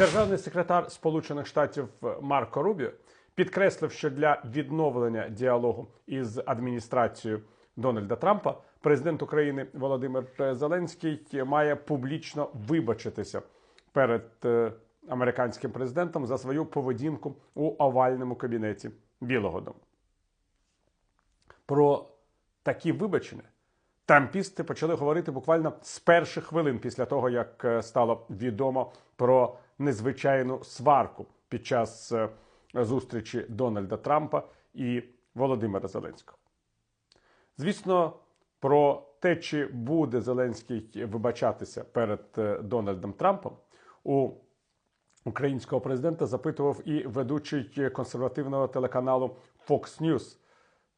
Державний секретар Сполучених Штатів Марко Рубіо підкреслив, що для відновлення діалогу із адміністрацією Дональда Трампа президент України Володимир Зеленський має публічно вибачитися перед е, американським президентом за свою поведінку у овальному кабінеті Білого Дому. Про такі вибачення трампісти почали говорити буквально з перших хвилин після того, як е, стало відомо про незвичайну сварку під час е, зустрічі Дональда Трампа і Володимира Зеленського. Звісно, про те, чи буде Зеленський вибачатися перед е, Дональдом Трампом, у українського президента запитував і ведучий консервативного телеканалу Fox News,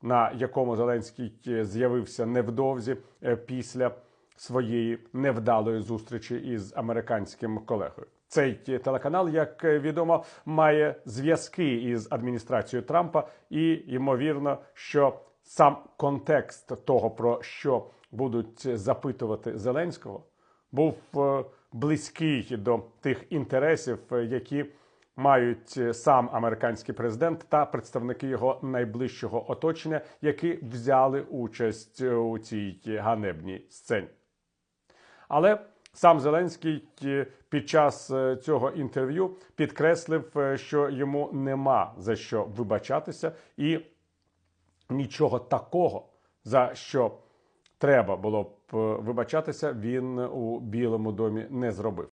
на якому Зеленський з'явився невдовзі е, після своєї невдалої зустрічі із американським колегою. Цей телеканал, як відомо, має зв'язки із адміністрацією Трампа, і ймовірно, що сам контекст того, про що будуть запитувати Зеленського, був е, близький до тих інтересів, е, які мають е, сам американський президент та представники його найближчого оточення, які взяли участь е, у цій ганебній сцені. Але сам Зеленський е, під час цього інтерв'ю підкреслив, що йому нема за що вибачатися, і нічого такого, за що треба було б вибачатися, він у Білому домі не зробив.